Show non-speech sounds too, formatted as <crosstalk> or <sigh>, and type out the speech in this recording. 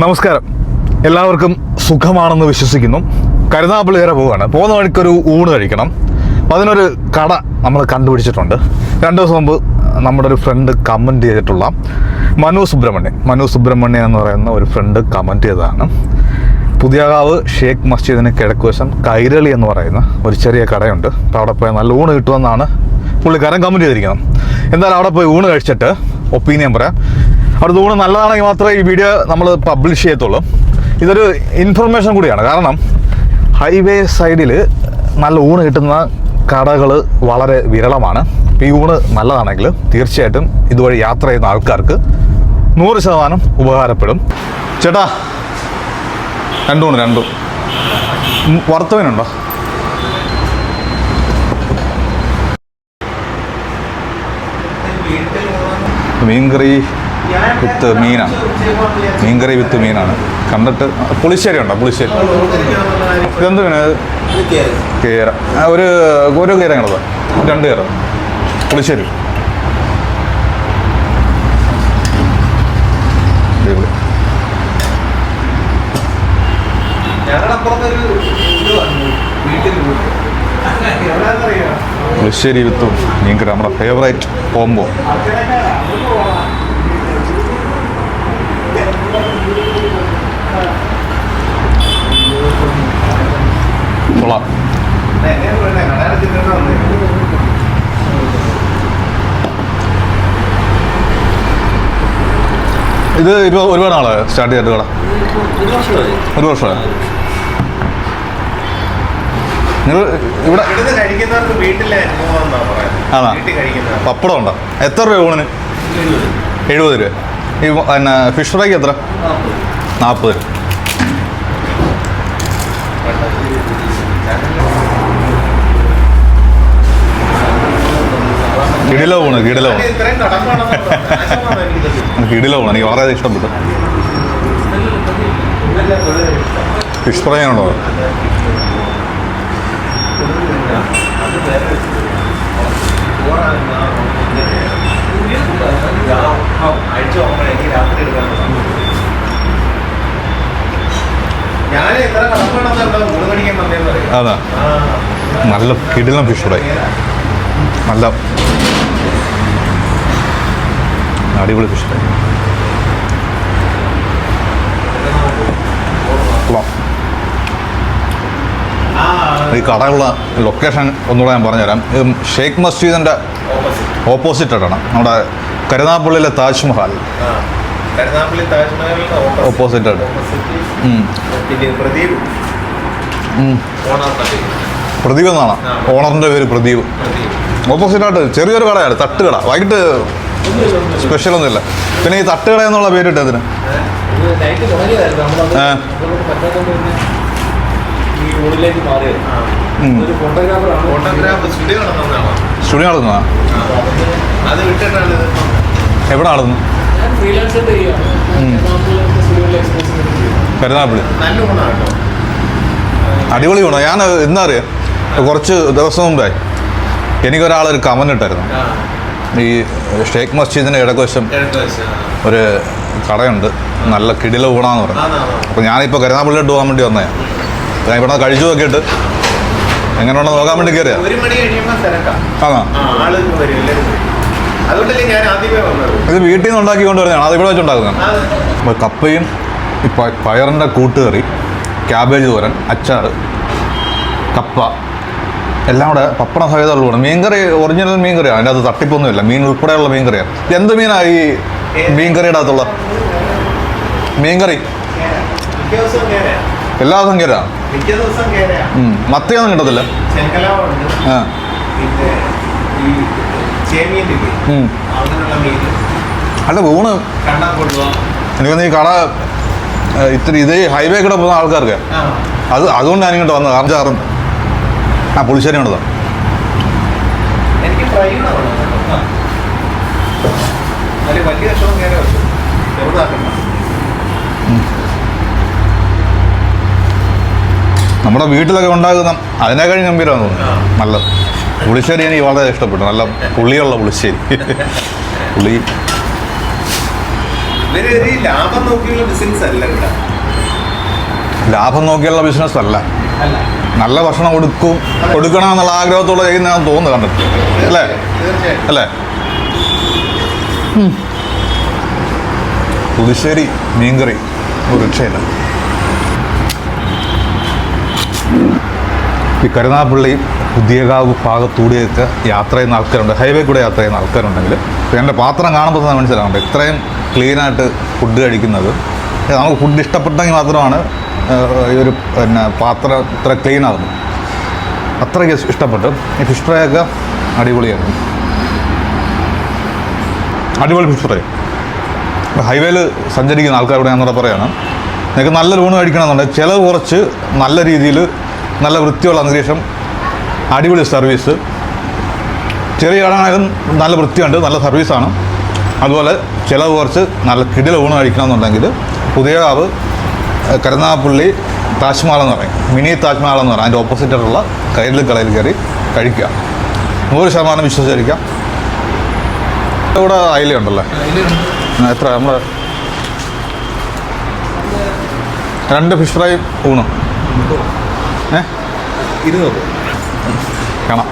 നമസ്കാരം. എല്ലാവർക്കും സുഖമാണെന്ന് വിശ്വസിക്കുന്നു. കരുനാപ്പള്ളി വരെ പോവുകയാണ്. പോകുന്ന വഴിക്കൊരു ഊണ് കഴിക്കണം. അപ്പോൾ അതിനൊരു കട നമ്മൾ കണ്ടുപിടിച്ചിട്ടുണ്ട്. രണ്ട് ദിവസം മുമ്പ് നമ്മുടെ ഒരു ഫ്രണ്ട് കമന്റ് ചെയ്തിട്ടുള്ള മനു സുബ്രഹ്മണ്യൻ. മനു സുബ്രഹ്മണ്യൻ എന്ന് പറയുന്ന ഒരു ഫ്രണ്ട് കമന്റ് ചെയ്തതാണ്. പുതിയകാവ് ഷേഖ് മസ്ജിദിന് കിഴക്ക് വശം കൈരളി എന്ന് പറയുന്ന ഒരു ചെറിയ കടയുണ്ട്. അപ്പോൾ അവിടെ പോയാൽ നല്ല ഊണ് കിട്ടുമെന്നാണ് പുള്ളിക്കാരൻ കമന്റ് ചെയ്തിരിക്കുന്നത്. എന്തായാലും അവിടെ പോയി ഊണ് കഴിച്ചിട്ട് ഒപ്പീനിയൻ പറയാം. അവിടെ ഊണ് നല്ലതാണെങ്കിൽ മാത്രമേ ഈ വീഡിയോ നമ്മൾ പബ്ലിഷ് ചെയ്യത്തുള്ളൂ. ഇതൊരു ഇൻഫർമേഷൻ കൂടിയാണ്. കാരണം ഹൈവേ സൈഡിൽ നല്ല ഊണ് കിട്ടുന്ന കടകൾ വളരെ വിരളമാണ്. ഈ ഊണ് നല്ലതാണെങ്കിൽ തീർച്ചയായിട്ടും ഇതുവഴി യാത്ര ചെയ്യുന്ന ആൾക്കാർക്ക് നൂറ് ശതമാനം ഉപകാരപ്പെടും. ചേട്ടാ രണ്ടു ഊണ് രണ്ടും. വറുത്തവനുണ്ടോ? മീൻകറി വിത്ത് മീനാണ്. മീൻകറി വിത്ത് മീനാണ്. കണ്ടിട്ട് പുളിശ്ശേരി ഉണ്ടോ? പുളിശ്ശേരി. ഇതെന്ത് മീനാ? കീര. ഒരു ഓരോ കേര ഞങ്ങളത് രണ്ട് കേര. പുളിശ്ശേരി. പുളിശ്ശേരി വിത്തും മീൻകറി. നമ്മുടെ ഫേവറേറ്റ് കോംബോ കൊള്ളാം. ഇത് ഇപ്പോൾ ഒരുപാട് നാളെ സ്റ്റാർട്ട് ചെയ്തിട്ട് കട ഒരു വർഷമായി നിങ്ങൾ ഇവിടെ ആണോ? പപ്പടം ഉണ്ടോ? എത്ര രൂപ ഊണിന്? എഴുപത് രൂപ. ഈ പിന്നെ ഫിഷ് ഫ്രൈക്ക് എത്ര? നാൽപ്പത് രൂപ. കിടില ഊണ് കിടില ഊണ് ഇത്രയും കടപ്പാണെന്ന് നാശമാണ് എനിക്കിത്. കിടില എനിക്ക് വളരെ ഇഷ്ടപ്പെട്ടു ഫിഷ് ഫ്രൈ ആണോ എനിക്ക് രാത്രി എടുക്കാനുള്ളതാണ് ഞാൻ ഇത്ര കടപ്പാണെന്ന് എന്താ ഊണ് കഴിക്കാൻ വന്നതെന്ന് അറിയാം അതാ. നല്ല കിടിലം ഫിഷ് ഫ്രൈ നല്ല അടിപൊളി ഫിഷ് ഫ്രൈ ഈ കടയുള്ള ലൊക്കേഷൻ ഒന്നുകൂടെ ഞാൻ പറഞ്ഞുതരാം. ഷെയ്ഖ് മസ്ജിദിന്റെ ഓപ്പോസിറ്റ് ആയിട്ടാണ്. നമ്മുടെ കരുനാപ്പള്ളിയിലെ താജ്മഹൽ. ഓപ്പോസിറ്റ് ആയിട്ട്. പിന്നെ പ്രദീപ്. പ്രദീപ്. പ്രദീപ് എന്നാണ്? ഓണറിന്റെ പേര് പ്രദീപ്. ഓപ്പോസിറ്റ് ഓപ്പോസിറ്റായിട്ട് ചെറിയൊരു കടയാണ് തട്ടുകട. വൈകിട്ട് സ്പെഷ്യൽ ഒന്നുമില്ല പിന്നെ ഈ തട്ടുകട എന്നുള്ള പേരിട്ട് അതിന് സ്റ്റുഡിയോ നടത്തുന്നതാണോ സ്റ്റുഡിയോ നടത്തുന്നതാ അത് വിട്ടിട്ടാണ് ഇത് എവിടെ നടത്തുന്നു ഗുണമാണ് അടിപൊളി ഗുണം. ഞാൻ എന്നറിയാം അറിയാം. കുറച്ച് ദിവസം മുമ്പായി. എനിക്കൊരാളൊരു കമന്റ് ഇട്ടായിരുന്നു. ഈ ഷേഖ് മസ്ജിദിന്റെ ഇടക്കുവശം ഒരു കടയുണ്ട്. നല്ല കിടില ഊണാന്ന് പറഞ്ഞു അപ്പോൾ ഞാനിപ്പോൾ കരുനാഗപ്പള്ളിയിട്ട് പോകാൻ വേണ്ടി വന്നേ ഞാൻ ഇവിടെ കഴിച്ചു നോക്കിയിട്ട് എങ്ങനെയുണ്ടെന്ന് നോക്കാൻ വേണ്ടി കയറിയാ. ആണോ ഇത് വീട്ടിൽ നിന്ന് ഉണ്ടാക്കി കൊണ്ടുവരുന്നതാണ് അത് ഇവിടെ വെച്ചുണ്ടാക്കുന്നത് അപ്പോൾ കപ്പയും പ- പയറിന്റെ കൂട്ടുകറി ക്യാബേജ് തോരൻ അച്ചാർ കപ്പ എല്ലാം കൂടെ പപ്പടം സഹിതമുള്ള മീൻകറി ഒറിജിനൽ മീൻകറിയാണ് അതിന്റെ അത് തട്ടിപ്പൊന്നുമില്ല. മീൻ ഉൾപ്പെടെയുള്ള മീൻകറിയാണ് എന്ത് മീനാണ് ഈ മീൻകറിയുടെ അകത്തുള്ള? മീൻകറി? എല്ലാ ദിവസവും കയറാ മത്തിയൊന്നും കിട്ടത്തില്ല. ആ. അല്ല ഊണ്. എനിക്കൊന്ന് ഈ കട ഇത്തിരി ഇത് ഹൈവേ കൂടെ പോകുന്ന ആൾക്കാർക്ക്. അത് അതുകൊണ്ട് ഞാൻ ഇങ്ങോട്ട് വന്നത്. അഞ്ചാറും ആ പുളിശ്ശേരി കേര നമ്മുടെ വീട്ടിലൊക്കെ ഉണ്ടാകുന്ന അതിനേക്കാളും ഗംഭീരമാണ്. തോന്നുന്നു. നല്ലത്. പുളിശ്ശേരി എനിക്ക് വളരെ ഇഷ്ടപ്പെട്ടു. നല്ല പുളിയുള്ള പുളിശ്ശേരി. <laughs> പുളി ലാഭം നോക്കിയുള്ള ബിസിനസ് അല്ല ഇവിടെ. ലാഭം നോക്കിയുള്ള ബിസിനസ് അല്ല. അല്ല. നല്ല ഭക്ഷണം കൊടുക്കും കൊടുക്കണം എന്നുള്ള ആഗ്രഹത്തോടെ ചെയ്യുന്നതാണെന്ന് തോന്നുന്നു കണ്ടിട്ട്. അല്ലേ? അല്ലേ. പുതുശ്ശേരി മീൻകറി. ഒരു രക്ഷയില്ല. ഈ കരുനാഗപ്പള്ളി പുതിയകാവ് ഭാഗത്തൂടെയൊക്കെ യാത്ര ചെയ്യുന്ന ആൾക്കാരുണ്ട് ഹൈവേ കൂടെ യാത്ര ചെയ്യുന്ന ആൾക്കാരുണ്ടെങ്കിൽ എന്റെ പാത്രം കാണുമ്പോൾ തന്നെ മനസ്സിലാവുന്നുണ്ട് ഇത്രയും ക്ലീനായിട്ട് ഫുഡ് കഴിക്കുന്നത്. നമുക്ക് ഫുഡ് ഇഷ്ടപ്പെട്ടെങ്കിൽ മാത്രമാണ് ഈ ഒരു പിന്നെ പാത്രം ഇത്ര ക്ലീൻ ആകുന്നത് അത്രയ്ക്ക് ഇഷ്ടപ്പെട്ടു. ഈ ഫിഷ് ഫ്രൈ ഒക്കെ അടിപൊളിയായിരുന്നു. അടിപൊളി ഫിഷ് ഫ്രൈ ഹൈവേയിൽ സഞ്ചരിക്കുന്ന ആൾക്കാരോട് ഞാൻ പറയുകയാണ് നിങ്ങൾക്ക് നല്ല ഊണ് കഴിക്കണമെന്നുണ്ടെങ്കിൽ ചിലവ് കുറച്ച് നല്ല രീതിയിൽ നല്ല വൃത്തിയുള്ള അന്തരീക്ഷം അടിപൊളി സർവീസ് ചെറിയ കടകളായാലും നല്ല വൃത്തിയുണ്ട് നല്ല സർവീസാണ് അതുപോലെ ചിലവ് കുറച്ച് നല്ല കിടില ഊണ് കഴിക്കണമെന്നുണ്ടെങ്കിൽ പുതിയകാവ് കരുനാഗപ്പള്ളി താജ്മഹൽ എന്ന് പറയും. മിനി താജ്മഹൽ എന്ന് പറയും. അതിന്റെ ഓപ്പോസിറ്റായിട്ടുള്ള കയ്യിൽ കടയിൽ കയറി കഴിക്കുക. നൂറ് ശതമാനം വിശ്വസിച്ചിരിക്കാം. ഇവിടെ അയില ഉണ്ടല്ലേ. എത്ര? നമ്മൾ രണ്ട് ഫിഷ് ഫ്രൈ ഊണും. ഇരുന്നൂറ് കാണാം.